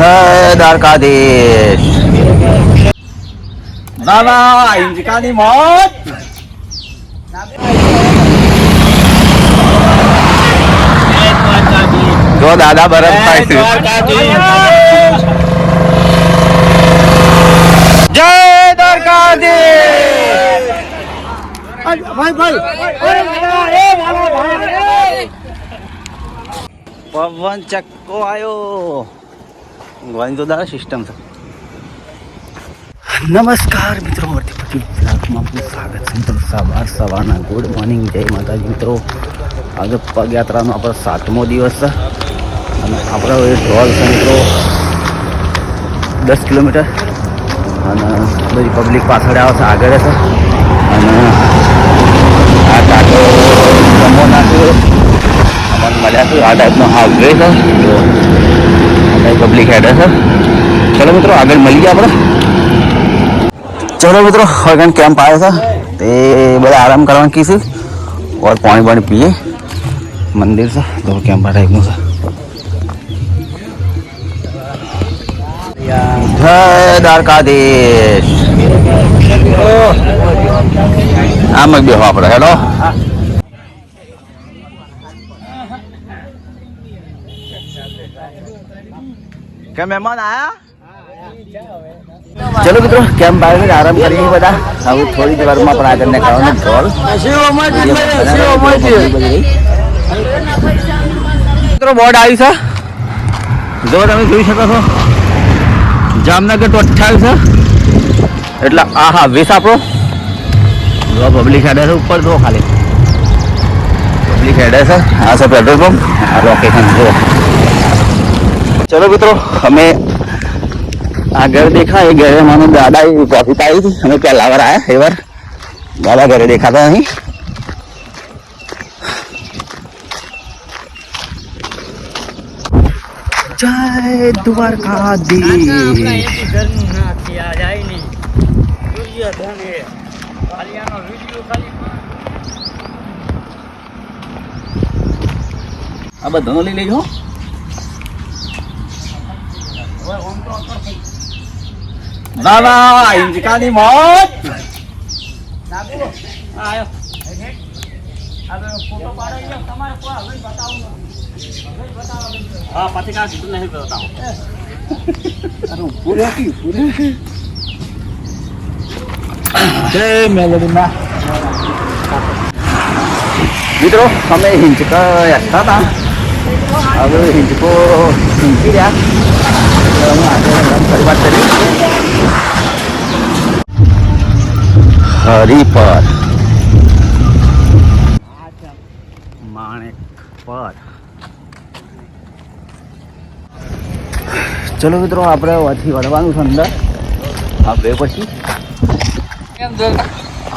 જય દ્વારકાધીશ. ના ના હિંચકાની મોત. જો દાદા બરફ થાય છે. જય દ્વારકાધીશ. પવન ચક્કો આવ્યો તો સિસ્ટમ છે. નમસ્કાર મિત્રો વર્તી બ્લોગમાં આપનું સ્વાગત છે. મિત્રો, સવાર સવારના ગુડ મોર્નિંગ. જય માતાજી મિત્રો. આજે પગયાત્રાનો આપણો સાતમો દિવસ છે. અને આપણો એ ઢોલ છે મિત્રો. દસ કિલોમીટર. અને બધી પબ્લિક પાછળ આવે છે, આગળ છે. અને આ કાંટો જમો નાખ્યો. અમને મળ્યા છે, આ ટાઈપનો છે. જો આ ટાઈપ પબ્લિક હેડે ચલો મિત્રો, આગળ મળીએ આપણે. ચલો મિત્રો હવે કેમ્પ આવ્યા છે. તે બધા આરામ કરવાનું કીધું ઓર પાણી પાણી પીએ. મંદિર છે, તો કેમ્પ ટાઈપનું છે. જય દ્વારકાધીશ. આમ જ બેહો આપણે, હેલો. કે મહેમાન આયા? ચલો મિત્રો કેમ બહાર આરામ કરીએ બધા? હવે થોડી જ વારમાં પણ આગળ નીકળવાનું કોલ મિત્રો બોર્ડ આવ્યું છે. જો તમે જોઈ શકો છો જામનગર તો અઠ્ઠાવીસ છે. એટલે આ હા વીસ આપણો. જો પબ્લિક હેડે છે ઉપર જો ખાલી. પબ્લિક હેડે છે. આ છે પેટ્રોલ પંપ આ લોકેશન જો ચલો મિત્રો અમે આ ઘર દેખા એ ઘરે માનો દાદા એ કોફી પાઈ હતી અમે પહેલા વાર આવ્યા એ વાર. દાદા ઘરે દેખાતા નહીં. જય દ્વારકાધીશ. આ બધાનો લઈ લેજો ના ના હિંચકાની મોત જય મેલડીમાં મિત્રો અમે હિંચકા હેઠતા હતા હવે હિંચકો હિંચી રહ્યા અમે આગળ ફરી વાત હરિપર. માણેક પર ચલો મિત્રો આપણે અહીંથી વળવાનું છે અંદર. બે પછી.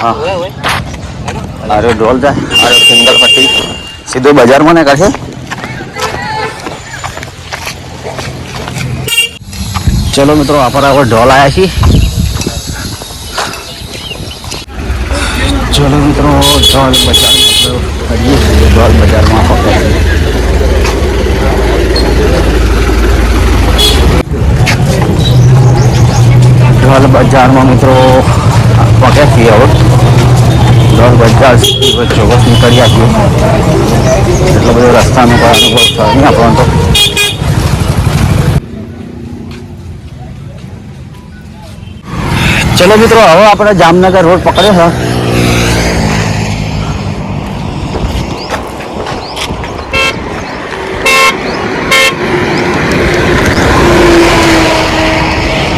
હા. અરે ડોલ જાય અરે સિંગલ પટ્ટી. સીધો બજારમાં ને કાઢે. ચલો મિત્રો, આપણે હવે ઢોલ આવ્યા છીએ. ચલો મિત્રો, ઢોલ બજાર ઢોલ બજારમાં. ઢોલ બજારમાં મિત્રો, પગે છીએ હવે. ઢોલ બજાર ચોક્કસ નીકળી છીએ. એટલો બધો રસ્તાનો અનુભવ થયો નહીં આપણો તો. ચલો મિત્રો હવે આપણે જામનગર રોડ પકડ્યો છે.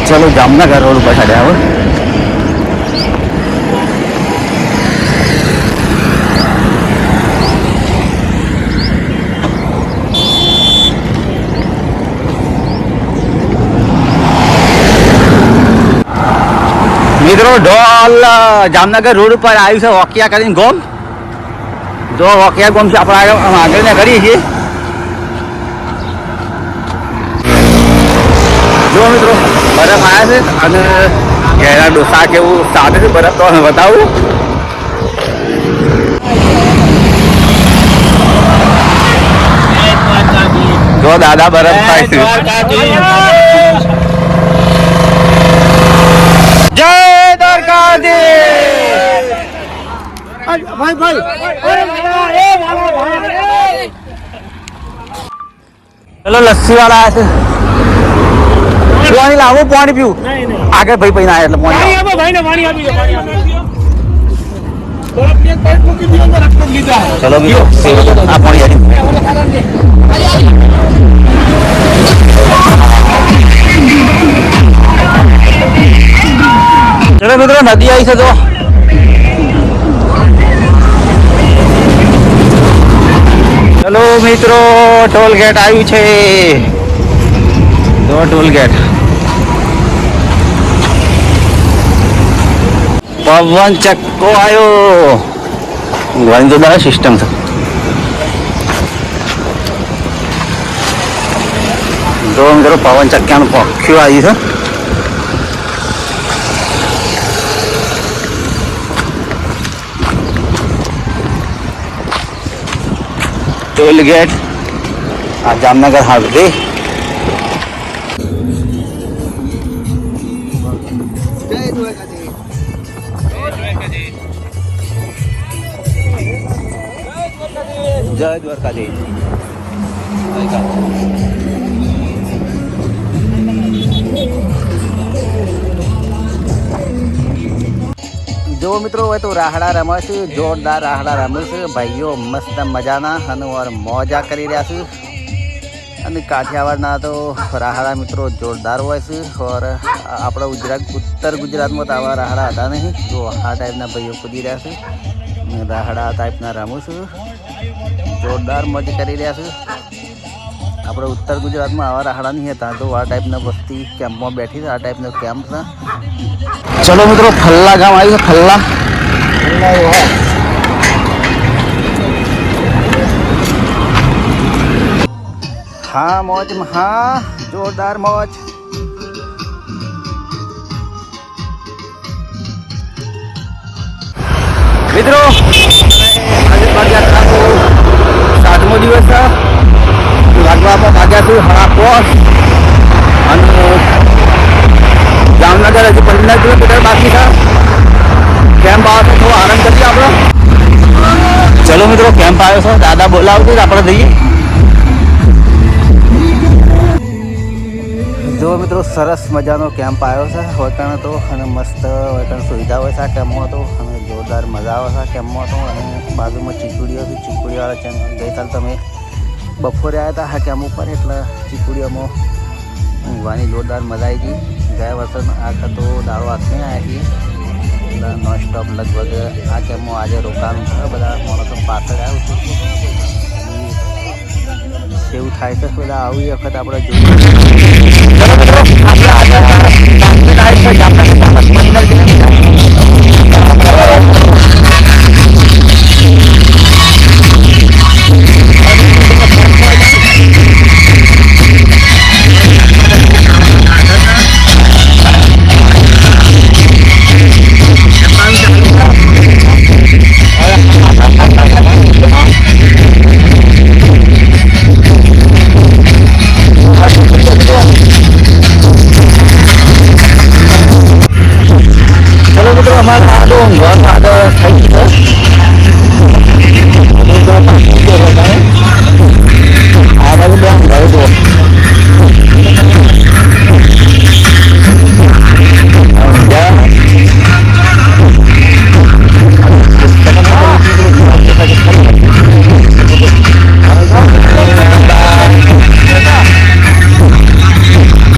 ચલો જામનગર રોડ ઉપર હવે. મિત્રો ઢોલ જામનગર રોડ ઉપર આવ્યું છે વોકિયા કરીને ગોમ. જો વોકિયા ગોમ છે આપણે આગળને કરીએ છીએ. જો મિત્રો બરફ આવ્યા છે અને ઘેરા ડોસા કેવું સાથે છે બરફ તો બતાવું. જો દાદા બરફ થાય છે. જય સરકાર દે? ચલો લસ્સી વાળા આવ્યા છે. પાણી લાવો પાણી પીવું. આગળ ભાઈ પૈના એટલે પાણી ભાઈ પાણી આપી ચલો આ પાણી મિત્રો નદી આવી છે તો ચલો મિત્રો ટોલ ગેટ આવ્યું છે. તો ટોલ ગેટ પવન ચક્કો આવ્યો. ઘણી તો બધા સિસ્ટમ છે. તો મિત્રો, પવન ચક્કાનું પખ્યું આવ્યું છે. ટોલ ગેટ આ જામનગર હાઈવે જય દ્વારકાધીશ જો મિત્રો હોય તો રાહડા રમે છે જોરદાર રાહડા રમીશું. ભાઈઓ મસ્ત મજાના અને મોજા કરી રહ્યા છું. અને કાઠિયાવાડના તો રાહડા મિત્રો જોરદાર હોય છે. ઓર આપણા ગુજરાત, ઉત્તર ગુજરાતમાં તો આવા રાહડા હતા નહીં. જો આ ટાઈપના ભાઈઓ કૂદી રહ્યા છે. રાહડા ટાઈપના રમું છું. જોરદાર મજા કરી રહ્યા છે. આપણે ઉત્તર ગુજરાતમાં આવા રાહડા નહીં હતા, તો આ ટાઈપના વસ્તી કેમ્પમાં બેઠી છે, આ ટાઈપનો કેમ્પ છે. ચલો મિત્રો, ફલ્લા ગામ આવ્યું છે, ફલ્લા. હા, મોજ, હા, જોરદાર મોજ. મિત્રો આજે પદયાત્રાનો સાતમો દિવસ છે પર ભાગ્યા છું. હરાપોસ અને જામનગર હજી પંદર કિલોમીટર બાકી છે. કેમ્પ આવે થોડો આરામ કરીએ આપણે. ચલો મિત્રો કેમ્પ આવ્યો છે. દાદા બોલાવજો આપણે જઈએ. જો મિત્રો સરસ મજાનો કેમ્પ આવ્યો છે. વતણ તો અને મસ્ત હોટલ સુવિધા હોય છે આ કેમ્પમાં તો. અને જોરદાર મજા આવે છે આ કેમ્પમાં તો. અને બાજુમાં ચીકુડીઓ હતી ચીકુડીવાળા ચેનલ ગઈકાલ તમે. બપોરે આવ્યા હતા આ કેમ ઉપર એટલે ચીકુડીઓમાં ઊંઘવાની જોરદાર મજા આવી ગઈ. ગયા વર્ષે આખા તો દાડો હાથને આવ્યા છીએ. એટલે નોન લગભગ આ કેમ્પમાં આજે રોકાણ છે, બધા માણસો પાછળ આવ્યું છે. એવું થાય છે બધા આવી વખત આપણે જોઈએ.